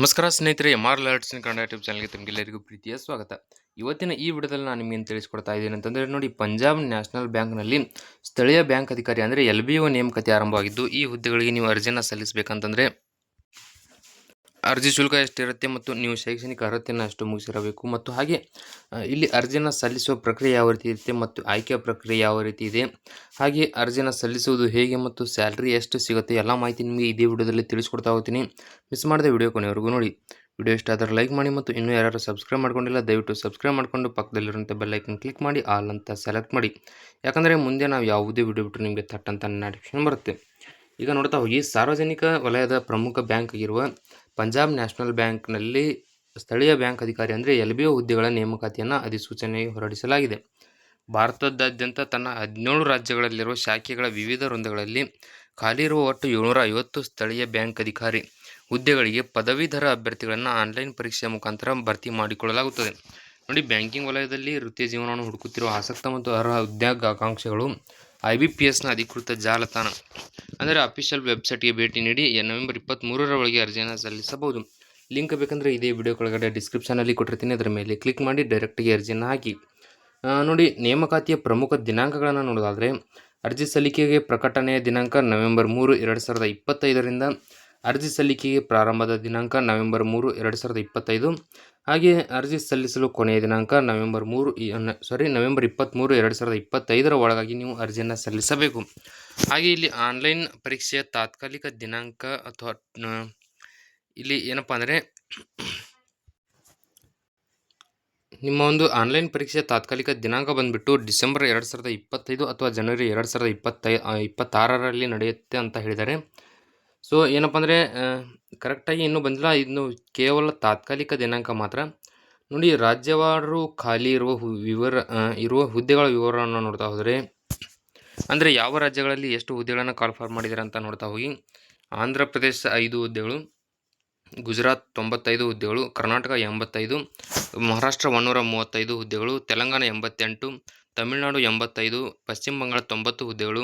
ನಮಸ್ಕಾರ ಸ್ನೇಹಿತರೆ M R Kannada YouTube ಚಾನಲ್ಗೆ ತಮಗೆಲ್ಲರಿಗೂ ಪ್ರೀತಿಯ ಸ್ವಾಗತ. ಇವತ್ತಿನ ಈ ವಿಡಿಯೋದಲ್ಲಿ ನಾನು ನಿಮಗೆ ತಿಳಿಸ್ಕೊಡ್ತಾ ಇದ್ದೀನಿ ಅಂತಂದರೆ, ನೋಡಿ ಪಂಜಾಬ್ ನ್ಯಾಷನಲ್ ಬ್ಯಾಂಕ್ನಲ್ಲಿ ಸ್ಥಳೀಯ ಬ್ಯಾಂಕ್ ಅಧಿಕಾರಿ ಅಂದರೆ ಎಲ್ ಬಿ ಒ ನೇಮಕಾತಿ ಆರಂಭವಾಗಿದ್ದು, ಈ ಹುದ್ದೆಗಳಿಗೆ ನೀವು ಅರ್ಜಿಯನ್ನು ಸಲ್ಲಿಸಬೇಕಂತಂದರೆ ಅರ್ಜಿ ಶುಲ್ಕ ಎಷ್ಟಿರುತ್ತೆ ಮತ್ತು ನೀವು ಶೈಕ್ಷಣಿಕ ಅರ್ಹತೆಯನ್ನು ಅಷ್ಟು ಮುಗಿಸಿರಬೇಕು. ಮತ್ತು ಹಾಗೆ ಇಲ್ಲಿ ಅರ್ಜಿನ ಸಲ್ಲಿಸುವ ಪ್ರಕ್ರಿಯೆ ಯಾವ ರೀತಿ ಇರುತ್ತೆ ಮತ್ತು ಆಯ್ಕೆ ಪ್ರಕ್ರಿಯೆ ಯಾವ ರೀತಿ ಇದೆ. ಹಾಗೆ ಅರ್ಜಿನ ಸಲ್ಲಿಸುವುದು ಹೇಗೆ ಮತ್ತು ಸ್ಯಾಲ್ರಿ ಎಷ್ಟು ಸಿಗುತ್ತೆ ಎಲ್ಲ ಮಾಹಿತಿ ನಿಮಗೆ ಇದೇ ವಿಡಿಯೋದಲ್ಲಿ ತಿಳಿಸ್ಕೊಡ್ತಾ ಹೋಗ್ತೀನಿ. ಮಿಸ್ ಮಾಡದೆ ವಿಡಿಯೋ ಕೊನೆವರೆಗೂ ನೋಡಿ. ವಿಡಿಯೋ ಇಷ್ಟ ಆದರೆ ಲೈಕ್ ಮಾಡಿ ಮತ್ತು ಇನ್ನೂ ಯಾರು ಸಬ್ಸ್ಕ್ರೈಬ್ ಮಾಡ್ಕೊಂಡಿಲ್ಲ, ದಯವಿಟ್ಟು ಸಬ್ಸ್ಕ್ರೈಬ್ ಮಾಡಿಕೊಂಡು ಪಕ್ಕದಲ್ಲಿರುವಂಥ ಬೆಲ್ಲೈಕನ್ ಕ್ಲಿಕ್ ಮಾಡಿ, ಆಲ್ ಅಂತ ಸೆಲೆಕ್ಟ್ ಮಾಡಿ. ಯಾಕಂದರೆ ಮುಂದೆ ನಾವು ಯಾವುದೇ ವಿಡಿಯೋ ಬಿಟ್ಟರು ನಿಮಗೆ ಥಟ್ ಅಂತ ಬರುತ್ತೆ. ಈಗ ನೋಡ್ತಾ ಹೋಗಿ, ಸಾರ್ವಜನಿಕ ವಲಯದ ಪ್ರಮುಖ ಬ್ಯಾಂಕ್ ಆಗಿರುವ ಪಂಜಾಬ್ ನ್ಯಾಷನಲ್ ಬ್ಯಾಂಕ್ನಲ್ಲಿ ಸ್ಥಳೀಯ ಬ್ಯಾಂಕ್ ಅಧಿಕಾರಿ ಅಂದರೆ ಎಲ್ ಬಿ ಒ ಹುದ್ದೆಗಳ ನೇಮಕಾತಿಯನ್ನು ಅಧಿಸೂಚನೆ ಹೊರಡಿಸಲಾಗಿದೆ. ಭಾರತದಾದ್ಯಂತ ತನ್ನ ಹದಿನೇಳು ರಾಜ್ಯಗಳಲ್ಲಿರುವ ಶಾಖೆಗಳ ವಿವಿಧ ವೃಂದಗಳಲ್ಲಿ ಖಾಲಿ ಇರುವ ಒಟ್ಟು ಏಳ್ನೂರ ಐವತ್ತು ಸ್ಥಳೀಯ ಬ್ಯಾಂಕ್ ಅಧಿಕಾರಿ ಹುದ್ದೆಗಳಿಗೆ ಪದವೀಧರ ಅಭ್ಯರ್ಥಿಗಳನ್ನು ಆನ್ಲೈನ್ ಪರೀಕ್ಷೆಯ ಮುಖಾಂತರ ಭರ್ತಿ ಮಾಡಿಕೊಳ್ಳಲಾಗುತ್ತದೆ. ನೋಡಿ, ಬ್ಯಾಂಕಿಂಗ್ ವಲಯದಲ್ಲಿ ವೃತ್ತಿಯ ಜೀವನವನ್ನು ಹುಡುಕುತ್ತಿರುವ ಆಸಕ್ತ ಮತ್ತು ಅರ್ಹ ಉದ್ಯೋಗಾಕಾಂಕ್ಷಿಗಳು ಐ ಬಿ ಪಿ ಎಸ್ನ ಅಧಿಕೃತ ಜಾಲತಾಣ. ಅಂದರೆ ಅಫಿಷಿಯಲ್ ವೆಬ್ಸೈಟ್ಗೆ ಭೇಟಿ ನೀಡಿ ನವೆಂಬರ್ ಇಪ್ಪತ್ತ್ಮೂರರ ಒಳಗೆ ಅರ್ಜಿಯನ್ನು ಸಲ್ಲಿಸಬಹುದು. ಲಿಂಕ್ ಬೇಕಂದರೆ ಇದೇ ವಿಡಿಯೋ ಕೆಳಗಡೆ ಡಿಸ್ಕ್ರಿಪ್ಷನಲ್ಲಿ ಕೊಟ್ಟಿರ್ತೀನಿ. ಅದರ ಮೇಲೆ ಕ್ಲಿಕ್ ಮಾಡಿ ಡೈರೆಕ್ಟಾಗಿ ಅರ್ಜಿಯನ್ನು ಹಾಕಿ. ನೋಡಿ, ನೇಮಕಾತಿಯ ಪ್ರಮುಖ ದಿನಾಂಕಗಳನ್ನು ನೋಡೋದಾದರೆ, ಅರ್ಜಿ ಸಲ್ಲಿಕೆಗೆ ಪ್ರಕಟಣೆಯ ದಿನಾಂಕ ನವೆಂಬರ್ ಮೂರು, ಎರಡು ಸಾವಿರದ ಇಪ್ಪತ್ತೈದರಿಂದ ಅರ್ಜಿ ಸಲ್ಲಿಕೆಗೆ ಪ್ರಾರಂಭದ ದಿನಾಂಕ ನವೆಂಬರ್ ಮೂರು, ಎರಡು ಸಾವಿರದ ಇಪ್ಪತ್ತೈದು. ಹಾಗೆ ಅರ್ಜಿ ಸಲ್ಲಿಸಲು ಕೊನೆಯ ದಿನಾಂಕ ನವೆಂಬರ್ ಮೂರು ಸಾರಿ ನವೆಂಬರ್ ಇಪ್ಪತ್ತ್ಮೂರು ಎರಡು ಸಾವಿರದ ಇಪ್ಪತ್ತೈದರ ಒಳಗಾಗಿ ನೀವು ಅರ್ಜಿಯನ್ನು ಸಲ್ಲಿಸಬೇಕು. ಹಾಗೆ ಇಲ್ಲಿ ಆನ್ಲೈನ್ ಪರೀಕ್ಷೆಯ ತಾತ್ಕಾಲಿಕ ದಿನಾಂಕ ಅಥವಾ ಇಲ್ಲಿ ಏನಪ್ಪ ಅಂದರೆ, ನಿಮ್ಮ ಒಂದು ಆನ್ಲೈನ್ ಪರೀಕ್ಷೆಯ ತಾತ್ಕಾಲಿಕ ದಿನಾಂಕ ಬಂದುಬಿಟ್ಟು ಡಿಸೆಂಬರ್ ಎರಡು ಸಾವಿರದ ಇಪ್ಪತ್ತೈದು ಅಥವಾ ಜನವರಿ ಎರಡು ಸಾವಿರದ ಇಪ್ಪತ್ತೈ ಇಪ್ಪತ್ತಾರರಲ್ಲಿ ನಡೆಯುತ್ತೆ ಅಂತ ಹೇಳಿದ್ದಾರೆ ಸೊ, ಏನಪ್ಪ ಅಂದರೆ ಕರೆಕ್ಟಾಗಿ ಇನ್ನೂ ಬಂದಿಲ್ಲ. ಇನ್ನು ಕೇವಲ ತಾತ್ಕಾಲಿಕ ದಿನಾಂಕ ಮಾತ್ರ. ನೋಡಿ, ರಾಜ್ಯವಾರು ಖಾಲಿ ಇರುವ ವಿವರ ಇರುವ ಹುದ್ದೆಗಳ ವಿವರವನ್ನು ನೋಡ್ತಾ ಹೋದರೆ, ಅಂದರೆ ಯಾವ ರಾಜ್ಯಗಳಲ್ಲಿ ಎಷ್ಟು ಹುದ್ದೆಗಳನ್ನು ಕಾಲ್ಫಾರ್ ಮಾಡಿದ್ದಾರೆ ಅಂತ ನೋಡ್ತಾ ಹೋಗಿ, ಆಂಧ್ರ ಪ್ರದೇಶ ಐದು ಹುದ್ದೆಗಳು, ಗುಜರಾತ್ ತೊಂಬತ್ತೈದು ಹುದ್ದೆಗಳು, ಕರ್ನಾಟಕ ಎಂಬತ್ತೈದು, ಮಹಾರಾಷ್ಟ್ರ ಒನ್ನೂರ ಮೂವತ್ತೈದು ಹುದ್ದೆಗಳು, ತೆಲಂಗಾಣ ಎಂಬತ್ತೆಂಟು ತಮಿಳುನಾಡು ಎಂಬತ್ತೈದು, ಪಶ್ಚಿಮ ಬಂಗಾಳ ತೊಂಬತ್ತು ಹುದ್ದೆಗಳು,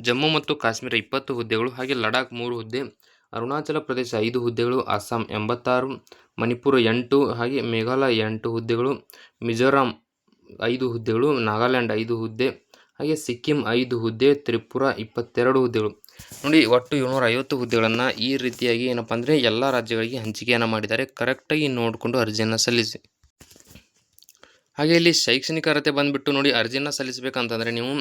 ಜಮ್ಮು ಮತ್ತು ಕಾಶ್ಮೀರ ಇಪ್ಪತ್ತು ಹುದ್ದೆಗಳು ಹಾಗೆ ಲಡಾಖ್ ಮೂರು ಹುದ್ದೆ, ಅರುಣಾಚಲ ಪ್ರದೇಶ ಐದು ಹುದ್ದೆಗಳು, ಅಸ್ಸಾಂ ಎಂಬತ್ತಾರು, ಮಣಿಪುರ ಎಂಟು ಹಾಗೆ ಮೇಘಾಲಯ ಎಂಟು ಹುದ್ದೆಗಳು, ಮಿಜೋರಾಂ ಐದು ಹುದ್ದೆಗಳು, ನಾಗಾಲ್ಯಾಂಡ್ ಐದು ಹುದ್ದೆ, ಹಾಗೆ ಸಿಕ್ಕಿಂ ಐದು ಹುದ್ದೆ, ತ್ರಿಪುರ ಇಪ್ಪತ್ತೆರಡು ಹುದ್ದೆಗಳು. ನೋಡಿ, ಒಟ್ಟು ಏಳ್ನೂರ ಐವತ್ತು ಹುದ್ದೆಗಳನ್ನು ಈ ರೀತಿಯಾಗಿ ಏನಪ್ಪ ಅಂದರೆ ಎಲ್ಲ ರಾಜ್ಯಗಳಿಗೆ ಹಂಚಿಕೆಯನ್ನು ಮಾಡಿದ್ದಾರೆ. ಕರೆಕ್ಟಾಗಿ ನೋಡಿಕೊಂಡು ಅರ್ಜಿಯನ್ನು ಸಲ್ಲಿಸಿ. ಹಾಗೆ ಇಲ್ಲಿ ಶೈಕ್ಷಣಿಕ ಅರ್ಹತೆ ಬಂದುಬಿಟ್ಟು ನೋಡಿ ಅರ್ಜಿಯನ್ನು ಸಲ್ಲಿಸಬೇಕಂತಂದರೆ ನೀವು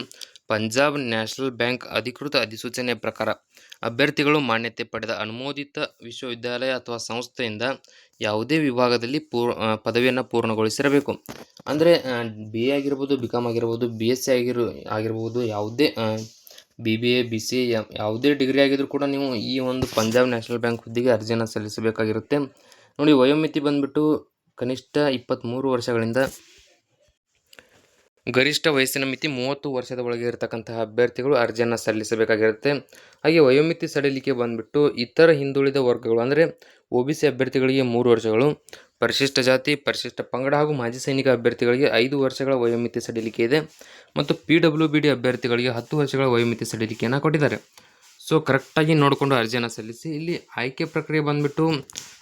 ಪಂಜಾಬ್ ನ್ಯಾಷನಲ್ ಬ್ಯಾಂಕ್ ಅಧಿಕೃತ ಅಧಿಸೂಚನೆ ಪ್ರಕಾರ ಅಭ್ಯರ್ಥಿಗಳು ಮಾನ್ಯತೆ ಪಡೆದ ಅನುಮೋದಿತ ವಿಶ್ವವಿದ್ಯಾಲಯ ಅಥವಾ ಸಂಸ್ಥೆಯಿಂದ ಯಾವುದೇ ವಿಭಾಗದಲ್ಲಿ ಪೂರ್ ಪದವಿಯನ್ನು ಪೂರ್ಣಗೊಳಿಸಿರಬೇಕು. ಅಂದರೆ ಬಿ ಎ ಆಗಿರ್ಬೋದು ಬಿ ಕಾಮ್ ಆಗಿರ್ಬೋದು ಬಿ ಎಸ್ ಸಿ ಆಗಿರೋ, ಆಗಿರ್ಬೋದು, ಯಾವುದೇ B B A B C ಯಾವುದೇ ಡಿಗ್ರಿ ಆಗಿದ್ರೂ ಕೂಡ ನೀವು ಈ ಒಂದು ಪಂಜಾಬ್ ನ್ಯಾಷನಲ್ ಬ್ಯಾಂಕ್ ಹುದ್ದೆಗೆ ಅರ್ಜಿಯನ್ನು ಸಲ್ಲಿಸಬೇಕಾಗಿರುತ್ತೆ. ನೋಡಿ, ವಯೋಮಿತಿ ಬಂದುಬಿಟ್ಟು ಕನಿಷ್ಠ ಇಪ್ಪತ್ತ್ಮೂರು ವರ್ಷಗಳಿಂದ ಗರಿಷ್ಠ ವಯಸ್ಸಿನ ಮಿತಿ ಮೂವತ್ತು ವರ್ಷದ ಒಳಗೆ ಇರತಕ್ಕಂತಹ ಅಭ್ಯರ್ಥಿಗಳು ಅರ್ಜಿಯನ್ನು ಸಲ್ಲಿಸಬೇಕಾಗಿರುತ್ತೆ. ಹಾಗೆ ವಯೋಮಿತಿ ಸಡಿಲಿಕೆ ಬಂದುಬಿಟ್ಟು ಇತರ ಹಿಂದುಳಿದ ವರ್ಗಗಳು, ಅಂದರೆ ಒ ಬಿ ಸಿ ಅಭ್ಯರ್ಥಿಗಳಿಗೆ ಮೂರು ವರ್ಷಗಳು, ಪರಿಶಿಷ್ಟ ಜಾತಿ, ಪರಿಶಿಷ್ಟ ಪಂಗಡ ಹಾಗೂ ಮಾಜಿ ಸೈನಿಕ ಅಭ್ಯರ್ಥಿಗಳಿಗೆ ಐದು ವರ್ಷಗಳ ವಯೋಮಿತಿ ಸಡಿಲಿಕೆ ಇದೆ ಮತ್ತು ಪಿ ಡಬ್ಲ್ಯೂ ಬಿ ಡಿ ಅಭ್ಯರ್ಥಿಗಳಿಗೆ ಹತ್ತು ವರ್ಷಗಳ ವಯೋಮಿತಿ ಸಡಿಲಿಕೆಯನ್ನು ಕೊಟ್ಟಿದ್ದಾರೆ. ಸೊ, ಕರೆಕ್ಟಾಗಿ ನೋಡಿಕೊಂಡು ಅರ್ಜಿಯನ್ನು ಸಲ್ಲಿಸಿ. ಇಲ್ಲಿ ಆಯ್ಕೆ ಪ್ರಕ್ರಿಯೆ ಬಂದುಬಿಟ್ಟು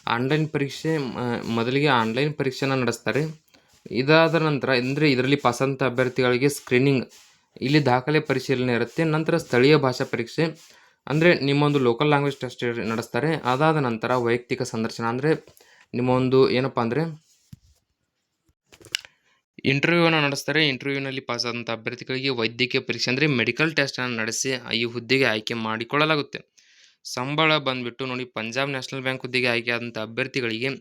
ಆನ್ಲೈನ್ ಪರೀಕ್ಷೆ ಮೊದಲಿಗೆ ಆನ್ಲೈನ್ ಪರೀಕ್ಷೆನ ನಡೆಸ್ತಾರೆ. ಇದಾದ ನಂತರ, ಅಂದರೆ ಇದರಲ್ಲಿ ಪಾಸಂತ ಅಭ್ಯರ್ಥಿಗಳಿಗೆ ಸ್ಕ್ರೀನಿಂಗ್ ಇಲ್ಲಿ ದಾಖಲೆ ಪರಿಶೀಲನೆ ಇರುತ್ತೆ. ನಂತರ ಸ್ಥಳೀಯ ಭಾಷಾ ಪರೀಕ್ಷೆ, ಅಂದರೆ ನಿಮ್ಮೊಂದು ಲೋಕಲ್ ಲ್ಯಾಂಗ್ವೇಜ್ ಟೆಸ್ಟ್ ನಡೆಸ್ತಾರೆ. ಅದಾದ ನಂತರ ವೈಯಕ್ತಿಕ ಸಂದರ್ಶನ, ಅಂದರೆ ನಿಮ್ಮೊಂದು ಏನಪ್ಪ ಅಂದರೆ ಇಂಟರ್ವ್ಯೂವನ್ನು ನಡೆಸ್ತಾರೆ. ಇಂಟರ್ವ್ಯೂನಲ್ಲಿ ಪಾಸ್ ಆದಂಥ ಅಭ್ಯರ್ಥಿಗಳಿಗೆ ವೈದ್ಯಕೀಯ ಪರೀಕ್ಷೆ, ಅಂದರೆ ಮೆಡಿಕಲ್ ಟೆಸ್ಟನ್ನು ನಡೆಸಿ ಈ ಹುದ್ದೆಗೆ ಆಯ್ಕೆ ಮಾಡಿಕೊಳ್ಳಲಾಗುತ್ತೆ. ಸಂಬಳ ಬಂದುಬಿಟ್ಟು ನೋಡಿ, ಪಂಜಾಬ್ ನ್ಯಾಷನಲ್ ಬ್ಯಾಂಕ್ ಹುದ್ದೆಗೆ ಆಯ್ಕೆ ಆದಂಥ ಅಭ್ಯರ್ಥಿಗಳಿಗೆ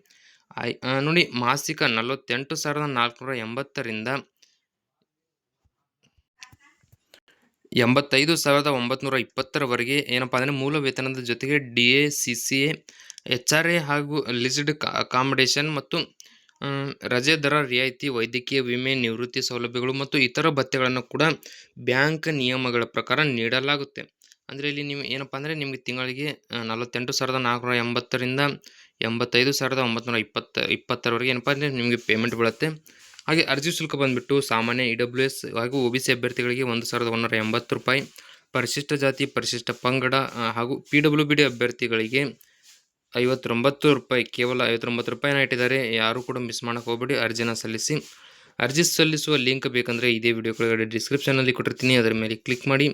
ಆ, ನೋಡಿ ಮಾಸಿಕ ನಲವತ್ತೆಂಟು ಸಾವಿರದ ನಾಲ್ಕುನೂರ ಎಂಬತ್ತರಿಂದ ಎಂಬತ್ತೈದು ಸಾವಿರದ ಒಂಬತ್ನೂರ ಇಪ್ಪತ್ತರವರೆಗೆ ಏನಪ್ಪ ಅಂದರೆ ಮೂಲ ವೇತನದ ಜೊತೆಗೆ D A C C A H R A ಹಾಗೂ ಲಿಸ್ಡ್ ಅಕಾಮಡೇಷನ್ ಮತ್ತು ರಜೆ ದರ ರಿಯಾಯಿತಿ ವೈದ್ಯಕೀಯ ವಿಮೆ ನಿವೃತ್ತಿ ಸೌಲಭ್ಯಗಳು ಮತ್ತು ಇತರ ಭತ್ಯೆಗಳನ್ನು ಕೂಡ ಬ್ಯಾಂಕ್ ನಿಯಮಗಳ ಪ್ರಕಾರ ನೀಡಲಾಗುತ್ತೆ. ಅಂದರೆ ಇಲ್ಲಿ ನೀವು ಏನಪ್ಪ ಅಂದರೆ ನಿಮಗೆ ತಿಂಗಳಿಗೆ ನಲವತ್ತೆಂಟು ಸಾವಿರದ ನಾಲ್ಕುನೂರ ಎಂಬತ್ತರಿಂದ ಎಂಬತ್ತೈದು ಸಾವಿರದ ಒಂಬತ್ನೂರ ಇಪ್ಪತ್ತ, ಇಪ್ಪತ್ತರವರೆಗೆ ಏನಪ್ಪ ಅಂದರೆ ನಿಮಗೆ ಪೇಮೆಂಟ್ ಬೀಳುತ್ತೆ. ಹಾಗೆ ಅರ್ಜಿ ಶುಲ್ಕ ಬಂದುಬಿಟ್ಟು ಸಾಮಾನ್ಯ ಇ ಡಬ್ಲ್ಯೂ ಎಸ್ ಹಾಗೂ ಒ ಬಿ ಸಿ ಅಭ್ಯರ್ಥಿಗಳಿಗೆ ಒಂದು ಸಾವಿರದ ಒಂದೂರ ಎಂಬತ್ತು ರೂಪಾಯಿ, ಪರಿಶಿಷ್ಟ ಜಾತಿ, ಪರಿಶಿಷ್ಟ ಪಂಗಡ ಹಾಗೂ ಪಿ ಡಬ್ಲ್ಯೂ ಬಿ ಡಿ ಅಭ್ಯರ್ಥಿಗಳಿಗೆ ಐವತ್ತೊಂಬತ್ತು ರೂಪಾಯಿ, ಕೇವಲ ಐವತ್ತೊಂಬತ್ತು ರೂಪಾಯಿನ ಇಟ್ಟಿದ್ದಾರೆ. ಯಾರೂ ಕೂಡ ಮಿಸ್ ಮಾಡೋಕೆ ಹೋಗಬೇಡಿ. ಅರ್ಜಿನ ಸಲ್ಲಿಸಿ. ಅರ್ಜಿ ಸಲ್ಲಿಸುವ ಲಿಂಕ್ ಬೇಕಂದರೆ ಇದೇ ವಿಡಿಯೋ ಕೆಳಗಡೆ ಡಿಸ್ಕ್ರಿಪ್ಷನಲ್ಲಿ ಕೊಟ್ಟಿರ್ತೀನಿ. ಅದರ ಮೇಲೆ ಕ್ಲಿಕ್ ಮಾಡಿ.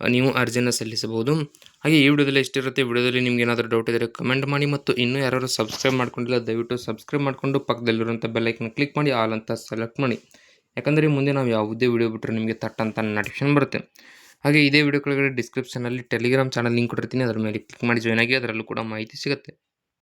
ನೀವು ಅರ್ಜಿಯನ್ನು ಸಲ್ಲಿಸಬಹುದು. ಹಾಗೆ ಈ ವಿಡಿಯೋದಲ್ಲಿ ಎಷ್ಟಿರುತ್ತೆ ವಿಡಿಯೋದಲ್ಲಿ ನಿಮ್ಗೆ ಏನಾದರೂ ಡೌಟ್ ಇದ್ದರೆ ಕಮೆಂಟ್ ಮಾಡಿ ಮತ್ತು ಇನ್ನೂ ಯಾರು ಸಬ್ಸ್ಕ್ರೈಬ್ ಮಾಡ್ಕೊಂಡಿಲ್ಲ, ದಯವಿಟ್ಟು ಸಬ್ಸ್ಕ್ರೈಬ್ ಮಾಡಿಕೊಂಡು ಪಕ್ಕದಲ್ಲಿರುವಂಥ ಬೆಲ್ಲೈಕನ್ ಕ್ಲಿಕ್ ಮಾಡಿ ಆಲ್ ಅಂತ ಸೆಲೆಕ್ಟ್ ಮಾಡಿ. ಯಾಕಂದರೆ ಮುಂದೆ ನಾವು ಯಾವುದೇ ವಿಡಿಯೋ ಬಿಟ್ಟರೆ ನಿಮಗೆ ತಟ್ ಅಂತ ನೋಟಿಫಿಕೇಶನ್ ಬರುತ್ತೆ. ಹಾಗೆ ಇದೇ ವಿಡಿಯೋ ಕೆಳಗಡೆ ಡಿಸ್ಕ್ರಿಪ್ಷನಲ್ಲಿ ಟೆಲಿಗ್ರಾಮ್ ಚಾನಲ್ ಲಿಂಕ್ ಕೊಟ್ಟಿರ್ತೀನಿ, ಅದರ ಮೇಲೆ ಕ್ಲಿಕ್ ಮಾಡಿ ಜಾಯ್ನ್ ಆಗಿ, ಅದರಲ್ಲೂ ಕೂಡ ಮಾಹಿತಿ ಸಿಗುತ್ತೆ.